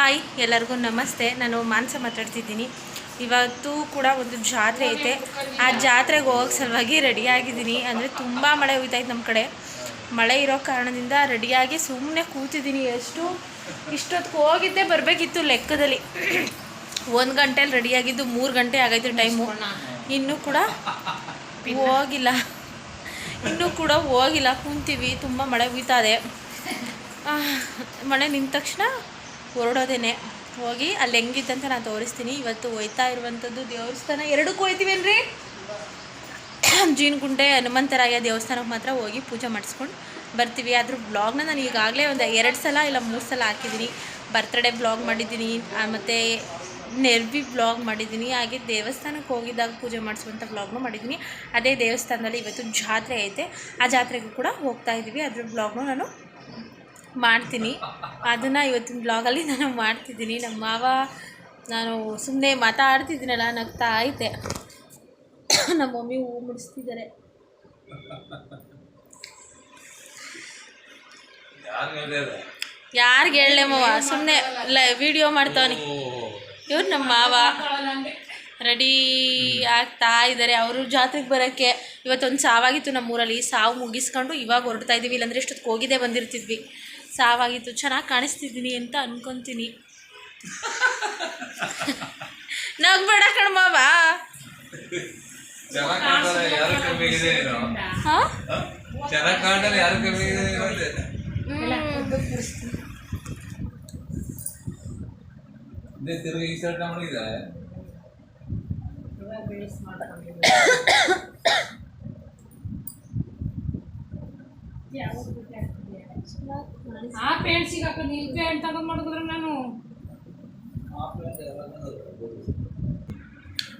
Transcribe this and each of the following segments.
Hi, ಎಲ್ಲರಿಗೂ ನಮಸ್ತೆ. ನಾನು ಮಾನಸ ಮಾತಾಡ್ತಿದ್ದೀನಿ. ಇವತ್ತು ಕೂಡ ಒಂದು ಜಾತ್ರೆ ಐತೆ. ಆ ಜಾತ್ರೆಗೆ ಹೋಗೋಕ್ಕೆ ಸಲುವಾಗಿ ರೆಡಿಯಾಗಿದ್ದೀನಿ ಅಂದರೆ ತುಂಬ ಮಳೆ ಹೋಯ್ತಾಯ್ತು ನಮ್ಮ ಕಡೆ. ಮಳೆ ಇರೋ ಕಾರಣದಿಂದ ರೆಡಿಯಾಗಿ ಸುಮ್ಮನೆ ಕೂತಿದ್ದೀನಿ. ಎಷ್ಟು ಇಷ್ಟೊತ್ತಿಗೆ ಹೋಗಿದ್ದೆ ಬರಬೇಕಿತ್ತು ಲೆಕ್ಕದಲ್ಲಿ. ಒಂದು ಗಂಟೆಲಿ ರೆಡಿಯಾಗಿದ್ದು ಮೂರು ಗಂಟೆ ಆಗೈತೆ ಟೈಮು. ಇನ್ನೂ ಕೂಡ ಹೋಗಿಲ್ಲ. ಇನ್ನೂ ಕೂಡ ಹೋಗಿಲ್ಲ. ಕೂತೀವಿ. ತುಂಬ ಮಳೆ ಹುಯ್ತಾ ಇದೆ ಮಳೆ ನಿಂತ ತಕ್ಷಣ ಹೊರಡೋದೇನೆ. ಹೋಗಿ ಅಲ್ಲಿ ಹೆಂಗಿದ್ದಂತ ನಾನು ತೋರಿಸ್ತೀನಿ. ಇವತ್ತು ಹೋಯ್ತಾ ಇರುವಂಥದ್ದು ದೇವಸ್ಥಾನ. ಎರಡಕ್ಕೂ ಹೋಯ್ತೀವೇನ್ರಿ? ಜೀನ್ಗುಂಡೆ ಹನುಮಂತರಾಯ ದೇವಸ್ಥಾನಕ್ಕೆ ಮಾತ್ರ ಹೋಗಿ ಪೂಜೆ ಮಾಡಿಸ್ಕೊಂಡು ಬರ್ತೀವಿ. ಅದ್ರ ಬ್ಲಾಗ್ನ ನಾನು ಈಗಾಗಲೇ ಒಂದು ಎರಡು ಸಲ ಇಲ್ಲ ಮೂರು ಸಲ ಹಾಕಿದ್ದೀನಿ ಬರ್ತ್ಡೇ ಬ್ಲಾಗ್ ಮಾಡಿದ್ದೀನಿ ಮತ್ತು ನೆರ್ವಿ ಬ್ಲಾಗ್ ಮಾಡಿದ್ದೀನಿ ಹಾಗೆ ದೇವಸ್ಥಾನಕ್ಕೆ ಹೋಗಿದ್ದಾಗ ಪೂಜೆ ಮಾಡಿಸುವಂಥ ಬ್ಲಾಗ್ನು ಮಾಡಿದ್ದೀನಿ ಅದೇ ದೇವಸ್ಥಾನದಲ್ಲಿ ಇವತ್ತು ಜಾತ್ರೆ ಐತೆ. ಆ ಜಾತ್ರೆಗೂ ಕೂಡ ಹೋಗ್ತಾ ಇದ್ದೀವಿ ಅದ್ರ ಬ್ಲಾಗ್ನು ನಾನು ಮಾಡ್ತೀನಿ. ಅದನ್ನು ಇವತ್ತಿನ ಬ್ಲಾಗಲ್ಲಿ ನಾನು ಮಾಡ್ತಿದ್ದೀನಿ. ನಮ್ಮ ಮಾವ ನಾನು ಸುಮ್ಮನೆ ಮಾತಾಡ್ತಿದ್ದೀನಲ್ಲ ನಗ್ತಾ ಐತೆ ನಮ್ಮ ಮಮ್ಮಿ ಹೂ ಮುಡಿಸ್ತಿದ್ದಾರೆ. ಯಾರಿಗೆ ಹೇಳಲೆ ಮಾವ? ಸುಮ್ಮನೆ ಇಲ್ಲ ವಿಡಿಯೋ ಮಾಡ್ತಾವನಿ. ಇವ್ರು ನಮ್ಮ ಮಾವ. ರೆಡಿ ಆಗ್ತಾ ಇದ್ದಾರೆ. ಅವರು ಜಾತ್ರೆಗೆ ಬರೋಕ್ಕೆ ಇವತ್ತೊಂದು ಸಾವಾಗಿತ್ತು ನಮ್ಮೂರಲ್ಲಿ. ಸಾವು ಮುಗಿಸ್ಕೊಂಡು ಇವಾಗ ಹೊರಡ್ತಾ ಇದ್ದೀವಿ ಇಲ್ಲಾಂದ್ರೆ ಇಷ್ಟೊತ್ತಿಗೆ ಹೋಗಿದೆ ಬಂದಿರ್ತಿದ್ವಿ. ಸಾವಾಗಿತ್ತು ಚೆನ್ನಾಗಿ ಕಾಣಿಸ್ತಿದ್ದೀನಿ ಅಂತ ಅನ್ಕೊತೀನಿ. ನಗ್ಬೇಡ ಕಣ ಮಾವ ಚೆನ್ನಾಗ್ ಕಾಣ್ತಾರೆ ಯಾರು ಕಮ್ಮಿ ಇದೆ ನೀನು ಹಾಂ ಚೆನ್ನಾಗ್ ಕಾಣ್ತಾರೆ ಯಾರು ಕಮ್ಮಿ ಇದೆ ನೀನು ಅಂದೆ. ಇದೇ ತಿರುಗಿ ಪ್ಯಾಂಟ್ ಸಿಗಾಕ ನೀನ್ ಪ್ಯಾಂಟ್ ತಗೊಂಡ್ ಮಾಡಿದ್ರೆ ನಾನು?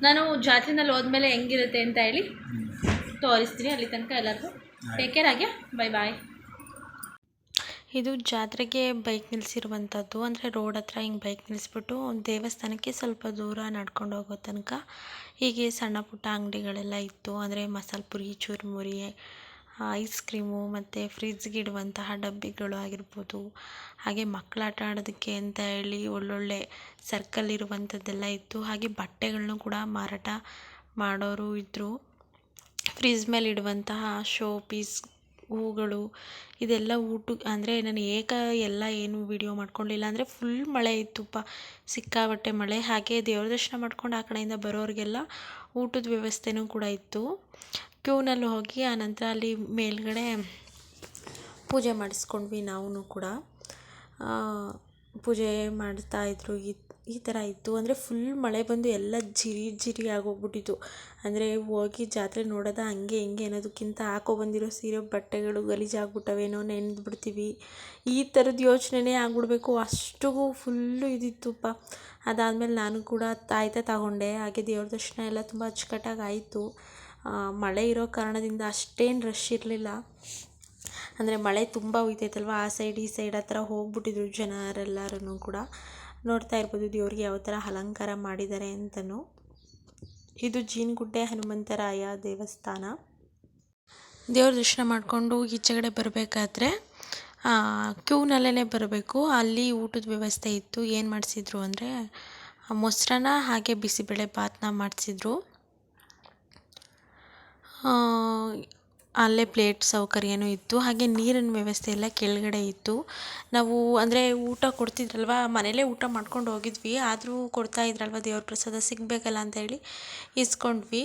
ನಾನು ಜಾತ್ರೆನಲ್ಲಿ ಹೋದ್ಮೇಲೆ ಹೆಂಗಿರುತ್ತೆ ಅಂತ ಹೇಳಿ ತೋರಿಸ್ತೀನಿ ಅಲ್ಲಿ ತನಕ ಎಲ್ಲರಿಗೂ. ಟೇಕ್ ಕೇರ್ ಆಗಿ ಬೈ ಬಾಯ್ ಇದು ಜಾತ್ರೆಗೆ ಬೈಕ್ ನಿಲ್ಲಿಸಿರುವಂಥದ್ದು ಅಂದರೆ ರೋಡ್ ಹತ್ರ ಹಿಂಗೆ ಬೈಕ್ ನಿಲ್ಲಿಸ್ಬಿಟ್ಟು ದೇವಸ್ಥಾನಕ್ಕೆ ಸ್ವಲ್ಪ ದೂರ ನಡ್ಕೊಂಡು ಹೋಗೋ ತನಕ ಹೀಗೆ ಸಣ್ಣ ಪುಟ್ಟ ಅಂಗಡಿಗಳೆಲ್ಲ ಇತ್ತು. ಅಂದರೆ ಮಸಾಲೆ ಪುರಿ ಚುರುಮುರಿ ಐಸ್ ಕ್ರೀಮು ಮತ್ತು ಫ್ರಿಜ್ಗೆ ಇಡುವಂತಹ ಡಬ್ಬಿಗಳು ಆಗಿರ್ಬೋದು. ಹಾಗೆ ಮಕ್ಕಳು ಆಟ ಆಡೋದಕ್ಕೆ ಅಂತ ಹೇಳಿ ಒಳ್ಳೊಳ್ಳೆ ಸರ್ಕಲ್ ಇರುವಂಥದ್ದೆಲ್ಲ ಇತ್ತು. ಹಾಗೆ ಬಟ್ಟೆಗಳನ್ನು ಕೂಡ ಮಾರಾಟ ಮಾಡೋರು ಇದ್ದರು ಫ್ರಿಜ್ ಮೇಲೆ ಇಡುವಂತಹ ಶೋ ಪೀಸ್ ಹೂಗಳು, ಇದೆಲ್ಲ ಊಟ, ಅಂದರೆ ನಾನು ಏಕ ಎಲ್ಲ ಏನು ವಿಡಿಯೋ ಮಾಡ್ಕೊಂಡಿಲ್ಲ, ಅಂದರೆ ಫುಲ್ ಮಳೆ ಇತ್ತುಪ್ಪ ಸಿಕ್ಕಾಪಟ್ಟೆ ಮಳೆ. ಹಾಗೆ ದೇವ್ರ ದರ್ಶನ ಮಾಡ್ಕೊಂಡು ಆ ಕಡೆಯಿಂದ ಬರೋರಿಗೆಲ್ಲ ಊಟದ ವ್ಯವಸ್ಥೆನೂ ಕೂಡ ಇತ್ತು. ಕ್ಯೂನಲ್ಲಿ ಹೋಗಿ ಆನಂತರ ಅಲ್ಲಿ ಮೇಲ್ಗಡೆ ಪೂಜೆ ಮಾಡಿಸ್ಕೊಂಡ್ವಿ ನಾವು ಕೂಡ. ಪೂಜೆ ಮಾಡ್ತಾ ಇದ್ರು, ಈ ಈ ಥರ ಇತ್ತು. ಅಂದರೆ ಫುಲ್ ಮಳೆ ಬಂದು ಎಲ್ಲ ಜಿರಿ ಜಿರಿ ಆಗೋಗ್ಬಿಟ್ಟಿತ್ತು. ಅಂದರೆ ಹೋಗಿ ಜಾತ್ರೆ ನೋಡೋದಾ ಹಂಗೆ ಹಿಂಗೆ ಅನ್ನೋದಕ್ಕಿಂತ ಹಾಕೋ ಬಂದಿರೋ ಸೀರೆ, ಬಟ್ಟೆಗಳು ಗಲೀಜಾಗ್ಬಿಟ್ಟವೇನೋ ನೆನೆದು ಬಿಡ್ತೀವಿ. ಈ ಥರದ ಯೋಚನೆನೇ ಆಗ್ಬಿಡ್ಬೇಕು. ಅಷ್ಟು ಫುಲ್ಲು ಇದಿತ್ತುಪ್ಪ. ಅದಾದಮೇಲೆ ನಾನು ಕೂಡ ತಾಯ್ತ ತಗೊಂಡೆ. ಹಾಗೆ ದೇವ್ರ ದರ್ಶನ ಎಲ್ಲ ತುಂಬ ಅಚ್ಚುಕಟ್ಟಾಗಿ ಆಯಿತು. ಮಳೆ ಇರೋ ಕಾರಣದಿಂದ ಅಷ್ಟೇನು ರಶ್ ಇರಲಿಲ್ಲ. ಅಂದರೆ ಮಳೆ ತುಂಬ ಹುಯ್ತೈತಲ್ವ ಆ ಸೈಡ್ ಈ ಸೈಡ್ ಹತ್ರ ಹೋಗ್ಬಿಟ್ಟಿದ್ರು ಜನರೆಲ್ಲರೂ ಕೂಡ. ನೋಡ್ತಾ ಇರ್ಬೋದು ದೇವ್ರಿಗೆ ಯಾವ ಥರ ಅಲಂಕಾರ ಮಾಡಿದ್ದಾರೆ ಅಂತಲೂ ಇದು ಜೀನ್ಗುಡ್ಡೆ ಹನುಮಂತರಾಯ ದೇವಸ್ಥಾನ. ದೇವ್ರ ದರ್ಶನ ಮಾಡಿಕೊಂಡು ಈಚೆಗಡೆ ಬರಬೇಕಾದ್ರೆ ಕ್ಯೂನಲ್ಲೇ ಬರಬೇಕು. ಅಲ್ಲಿ ಊಟದ ವ್ಯವಸ್ಥೆ ಇತ್ತು. ಏನು ಮಾಡಿಸಿದ್ರು ಅಂದರೆ ಮೊಸರನ್ನ ಹಾಗೆ ಬಿಸಿಬೇಳೆ ಭಾತ್ನ ಮಾಡಿಸಿದ್ರು. ಅಲ್ಲೇ ಪ್ಲೇಟ್ ಸೌಕರ್ಯನೂ ಇತ್ತು, ಹಾಗೆ ನೀರಿನ ವ್ಯವಸ್ಥೆ ಎಲ್ಲ ಕೆಳಗಡೆ ಇತ್ತು. ನಾವು ಅಂದರೆ ಊಟ ಕೊಡ್ತಿದ್ರಲ್ವ ಮನೇಲೇ ಊಟ ಮಾಡ್ಕೊಂಡು ಹೋಗಿದ್ವಿ, ಆದರೂ ಕೊಡ್ತಾ ಇದ್ರಲ್ವ ದೇವ್ರ ಪ್ರಸಾದ, ಸಿಗಬೇಕಲ್ಲ ಅಂತ ಹೇಳಿ ಇಸ್ಕೊಂಡ್ವಿ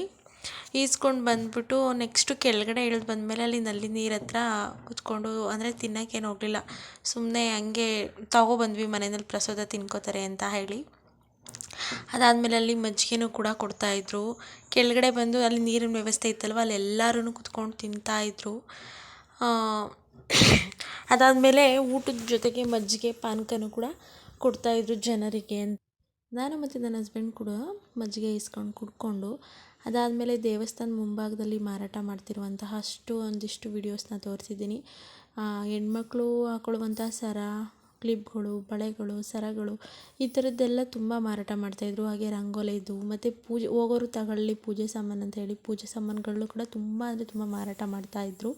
ಈಸ್ಕೊಂಡು ಬಂದ್ಬಿಟ್ಟು ನೆಕ್ಸ್ಟು ಕೆಳಗಡೆ ಇಳಿದು ಬಂದಮೇಲೆ ಅಲ್ಲಿ ನಲ್ಲಿ ನೀರು ಹತ್ರ ಕುತ್ಕೊಂಡು ಅಂದರೆ ತಿನ್ನೋಕ್ಕೇನು ಹೋಗಲಿಲ್ಲ. ಸುಮ್ಮನೆ ಹಂಗೆ ತಗೊಬಂದ್ವಿ ಮನೆಯಲ್ಲಿ ಪ್ರಸಾದ ತಿನ್ಕೋತಾರೆ ಅಂತ ಹೇಳಿ. ಅದಾದಮೇಲೆ ಅಲ್ಲಿ ಮಜ್ಜಿಗೆನೂ ಕೂಡ ಕೊಡ್ತಾಯಿದ್ರು ಕೆಳಗಡೆ ಬಂದು ಅಲ್ಲಿ ನೀರಿನ ವ್ಯವಸ್ಥೆ ಇತ್ತಲ್ವ? ಅಲ್ಲಿ ಎಲ್ಲರೂ ಕುತ್ಕೊಂಡು ತಿಂತಾಯಿದ್ರು ಅದಾದಮೇಲೆ ಊಟದ ಜೊತೆಗೆ ಮಜ್ಜಿಗೆ ಪಾನಕನೂ ಕೂಡ ಕೊಡ್ತಾಯಿದ್ರು ಜನರಿಗೆ ಅಂತ. ನಾನು ಮತ್ತು ನನ್ನ ಹಸ್ಬೆಂಡ್ ಕೂಡ ಮಜ್ಜಿಗೆ ಇಸ್ಕೊಂಡು ಕುಡ್ಕೊಂಡು, ಅದಾದಮೇಲೆ ದೇವಸ್ಥಾನ ಮುಂಭಾಗದಲ್ಲಿ ಮಾರಾಟ ಮಾಡ್ತಿರುವಂತಹ ಅಷ್ಟು ಒಂದಿಷ್ಟು ವೀಡಿಯೋಸ್ನ ತೋರಿಸಿದ್ದೀನಿ. ಹೆಣ್ಮಕ್ಳು ಹಾಕೊಳ್ಳುವಂಥ ಸರ ಕ್ಲಿಪ್ಗಳು, ಬಳೆಗಳು, ಸರಗಳು ಈ ಥರದ್ದೆಲ್ಲ ತುಂಬ ಮಾರಾಟ ಮಾಡ್ತಾಯಿದ್ರು ಹಾಗೆ ರಂಗೋಲಿದು ಮತ್ತು ಪೂಜೆ, ಹೋಗೋರು ತಗೊಳ್ಳಿ ಪೂಜೆ ಸಾಮಾನು ಅಂತ ಹೇಳಿ ಪೂಜೆ ಸಾಮಾನುಗಳು ಕೂಡ ತುಂಬ ಅಂದರೆ ತುಂಬ ಮಾರಾಟ ಮಾಡ್ತಾಯಿದ್ರು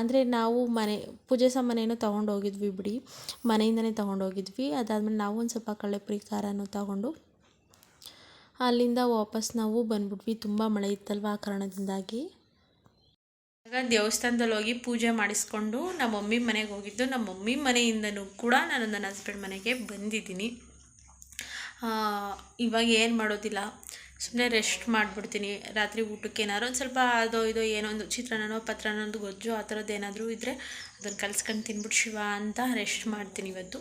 ಅಂದರೆ ನಾವು ಮನೆ, ಪೂಜೆ ಸಾಮಾನೇನು ತೊಗೊಂಡು ಹೋಗಿದ್ವಿ ಬಿಡಿ. ಮನೆಯಿಂದನೇ ತೊಗೊಂಡು ಹೋಗಿದ್ವಿ. ಅದಾದಮೇಲೆ ನಾವು ಒಂದು ಸ್ವಲ್ಪ ಕಳ್ಳೆ ಖಾರನೂ ತಗೊಂಡು ಅಲ್ಲಿಂದ ವಾಪಸ್ ನಾವು ಬಂದ್ಬಿಟ್ವಿ. ತುಂಬ ಮಳೆ ಇತ್ತಲ್ವ ಆ ಕಾರಣದಿಂದಾಗಿ. ಆಗ ದೇವಸ್ಥಾನದಲ್ಲಿ ಹೋಗಿ ಪೂಜೆ ಮಾಡಿಸ್ಕೊಂಡು ನಮ್ಮ ಮಮ್ಮಿ ಮನೆಗೆ ಹೋಗಿದ್ದು. ನಮ್ಮ ಮಮ್ಮಿ ಮನೆಯಿಂದನೂ ಕೂಡ ನಾನು ನನ್ನ ಹಸ್ಬೆಂಡ್ ಮನೆಗೆ ಬಂದಿದ್ದೀನಿ. ಇವಾಗ ಏನು ಮಾಡೋದಿಲ್ಲ. ಸುಮ್ಮನೆ ರೆಸ್ಟ್ ಮಾಡಿಬಿಡ್ತೀನಿ. ರಾತ್ರಿ ಊಟಕ್ಕೆ ಏನಾದ್ರು ಒಂದು ಸ್ವಲ್ಪ ಅದೋ ಇದೋ ಏನೋ ಒಂದು ಚಿತ್ರಾನ್ನನೋ ಪತ್ರಾನ್ನೊಂದು ಗೊಜ್ಜು ಆ ಥರದ್ದು ಏನಾದರೂ ಇದ್ದರೆ ಅದನ್ನು ಕಲ್ಸ್ಕೊಂಡು ತಿನ್ಬಿಟ್ಟು ಶಿವ ಅಂತ ರೆಸ್ಟ್ ಮಾಡ್ತೀನಿ ಇವತ್ತು.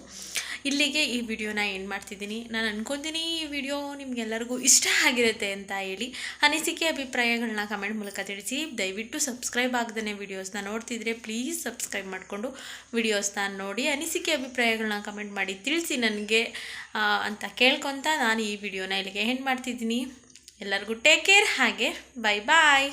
ಇಲ್ಲಿಗೆ ಈ ವಿಡಿಯೋನ ಏನು ಮಾಡ್ತಿದ್ದೀನಿ. ನಾನು ಅನ್ಕೊತೀನಿ ಈ ವಿಡಿಯೋ ನಿಮಗೆಲ್ಲರಿಗೂ ಇಷ್ಟ ಆಗಿರುತ್ತೆ ಅಂತ ಹೇಳಿ. ಅನಿಸಿಕೆ ಅಭಿಪ್ರಾಯಗಳನ್ನ ಕಮೆಂಟ್ ಮೂಲಕ ತಿಳಿಸಿ. ದಯವಿಟ್ಟು ಸಬ್ಸ್ಕ್ರೈಬ್ ಆಗದೇ ವಿಡಿಯೋಸ್ನ ನೋಡ್ತಿದ್ರೆ ಪ್ಲೀಸ್ ಸಬ್ಸ್ಕ್ರೈಬ್ ಮಾಡಿಕೊಂಡು ವಿಡಿಯೋಸ್ನ ನೋಡಿ. ಅನಿಸಿಕೆ ಅಭಿಪ್ರಾಯಗಳನ್ನ ಕಮೆಂಟ್ ಮಾಡಿ ತಿಳಿಸಿ ನನಗೆ ಅಂತ ಕೇಳ್ಕೊತ ನಾನು ಈ ವಿಡಿಯೋನ ಇಲ್ಲಿಗೆ ಹೆಂಡ್ ಮಾಡ್ತಿದ್ದೀನಿ. ಎಲ್ಲರಿಗೂ ಟೇಕ್ ಕೇರ್ ಹಾಗೆ ಬೈ ಬಾಯ್